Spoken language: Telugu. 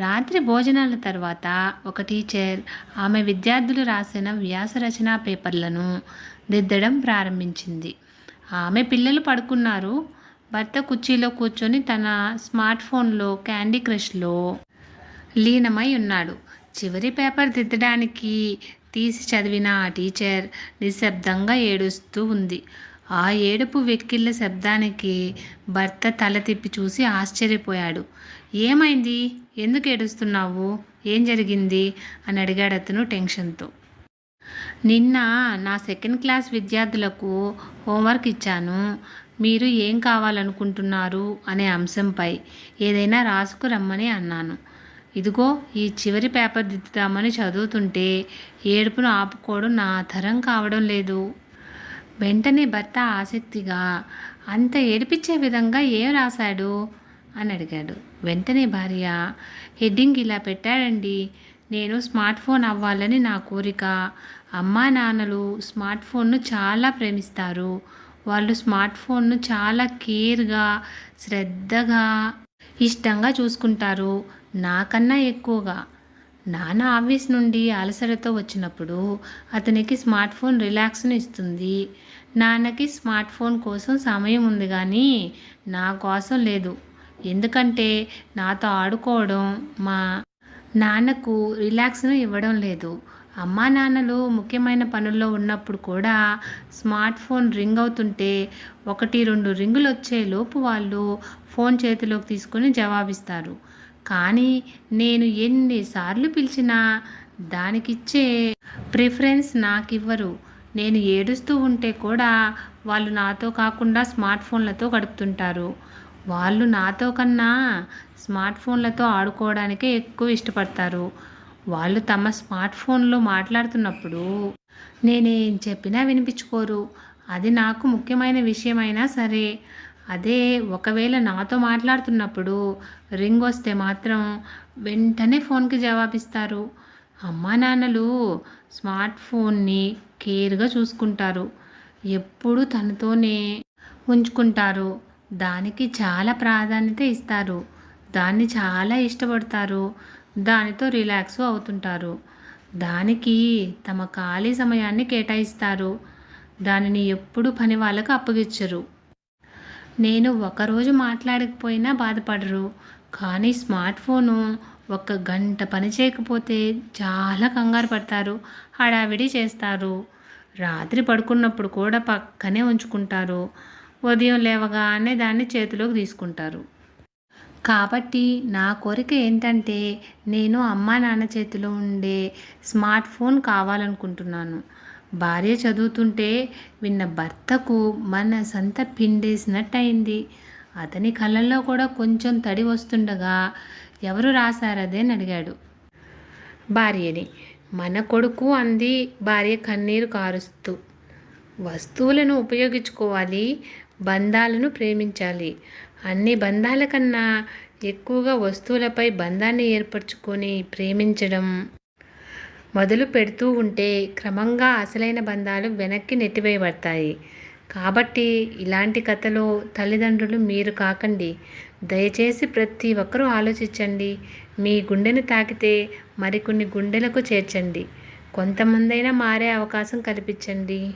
రాత్రి భోజనాల తర్వాత ఒక టీచర్ ఆమె విద్యార్థులు రాసిన వ్యాసరచనా పేపర్లను దిద్దడం ప్రారంభించింది. ఆమె పిల్లలు పడుకున్నారు. భర్త కుర్చీలో కూర్చొని తన స్మార్ట్ ఫోన్లో క్యాండీ క్రష్లో లీనమై ఉన్నాడు. చివరి పేపర్ దిద్దడానికి తీసి చదివిన ఆ టీచర్ నిశ్శబ్దంగా ఏడుస్తూ ఉంది. ఆ ఏడుపు వెక్కిళ్ళ శబ్దానికి భర్త తల తిప్పి చూసి ఆశ్చర్యపోయాడు. ఏమైంది? ఎందుకు ఏడుస్తున్నావు? ఏం జరిగింది? అని అడిగాడు అతను టెన్షన్తో. నిన్న నా సెకండ్ క్లాస్ విద్యార్థులకు హోంవర్క్ ఇచ్చాను. మీరు ఏం కావాలనుకుంటున్నారు? అనే అంశంపై ఏదైనా రాసుకు రమ్మని అన్నాను. ఇదిగో ఈ చివరి పేపర్ దిద్దుతామని చదువుతుంటే ఏడుపును ఆపుకోవడం నా తరం కావడం లేదు. వెంటనే భర్త ఆసక్తిగా అంత ఏడిపించే విధంగా ఏం రాశాడు? అని అడిగాడు. వెంటనే భార్య హెడ్డింగ్ ఇలా పెట్టాడండి. నేను స్మార్ట్ ఫోన్ అవ్వాలని నా కోరిక. అమ్మా నాన్నలు స్మార్ట్ ఫోన్ను చాలా ప్రేమిస్తారు. వాళ్ళు స్మార్ట్ ఫోన్ను చాలా కేర్గా శ్రద్ధగా ఇష్టంగా చూసుకుంటారు. నాకన్నా ఎక్కువగా. నాన్న ఆఫీస్ నుండి అలసటతో వచ్చినప్పుడు అతనికి స్మార్ట్ ఫోన్ రిలాక్స్ను ఇస్తుంది. నాన్నకి స్మార్ట్ ఫోన్ కోసం సమయం ఉంది కానీ నా కోసం లేదు. ఎందుకంటే నాతో ఆడుకోవడం మా నాన్నకు రిలాక్స్ను ఇవ్వడం లేదు. అమ్మా నాన్నలు ముఖ్యమైన పనుల్లో ఉన్నప్పుడు కూడా స్మార్ట్ ఫోన్ రింగ్ అవుతుంటే ఒకటి రెండు రింగులు వచ్చే లోపు వాళ్ళు ఫోన్ చేతిలోకి తీసుకొని జవాబిస్తారు. కానీ నేను ఎన్నిసార్లు పిలిచినా దానికిచ్చే ప్రిఫరెన్స్ నాకు ఇవ్వరు నేను ఏడుస్తూ ఉంటే కూడా వాళ్ళు నాతో కాకుండా స్మార్ట్ ఫోన్లతో గడుపుతుంటారు. వాళ్ళు నాతో కన్నా స్మార్ట్ ఫోన్లతో ఆడుకోవడానికే ఎక్కువ ఇష్టపడతారు. వాళ్ళు తమ స్మార్ట్ ఫోన్లో మాట్లాడుతున్నప్పుడు నేనేం చెప్పినా వినిపించుకోరు. అది నాకు ముఖ్యమైన విషయమైనా సరే. అదే ఒకవేళ నాతో మాట్లాడుతున్నప్పుడు రింగ్ వస్తే మాత్రం వెంటనే ఫోన్కి జవాబిస్తారు. అమ్మా నాన్నలు స్మార్ట్ ఫోన్ని కేర్గా చూసుకుంటారు. ఎప్పుడు తనతోనే ఉంచుకుంటారు. దానికి చాలా ప్రాధాన్యత ఇస్తారు. దాన్ని చాలా ఇష్టపడతారు. దానితో రిలాక్స్ అవుతుంటారు. దానికి తమ ఖాళీ సమయాన్ని కేటాయిస్తారు. దానిని ఎప్పుడు పని వాళ్ళకు అప్పగించరు. నేను ఒకరోజు మాట్లాడకపోయినా బాధపడరు. కానీ స్మార్ట్ ఫోను ఒక గంట పని చేయకపోతే చాలా కంగారు పడతారు. హడావిడి చేస్తారు. రాత్రి పడుకున్నప్పుడు కూడా పక్కనే ఉంచుకుంటారు. ఉదయం లేవగానే దాన్ని చేతిలోకి తీసుకుంటారు. కాబట్టి నా కోరిక ఏంటంటే నేను అమ్మా నాన్న చేతిలో ఉండే స్మార్ట్ ఫోన్ కావాలనుకుంటున్నాను. భార్య చదువుతుంటే విన్న భర్తకు మన సంత పిండేసినట్టు అయింది అతని కళ్ళల్లో కూడా కొంచెం తడి వస్తుండగా ఎవరు రాశారదే అని అడిగాడు. భార్యని మన కొడుకు అంది భార్య కన్నీరు కారుస్తూ. వస్తువులను ఉపయోగించుకోవాలి బంధాలను ప్రేమించాలి. అన్ని బంధాల కన్నా ఎక్కువగా వస్తువులపై బంధాన్ని ఏర్పరచుకొని ప్రేమించడం. మొదలు పెడుతూ ఉంటే క్రమంగా అసలైన బంధాలు వెనక్కి నెట్టివేయబడతాయి. కాబట్టి ఇలాంటి కథలో తల్లిదండ్రులు మీరు కాకండి. దయచేసి ప్రతి ఒక్కరూ ఆలోచించండి. మీ గుండెను తాకితే మరికొన్ని గుండెలకు చేర్చండి. కొంతమందైనా మారే అవకాశం కల్పించండి.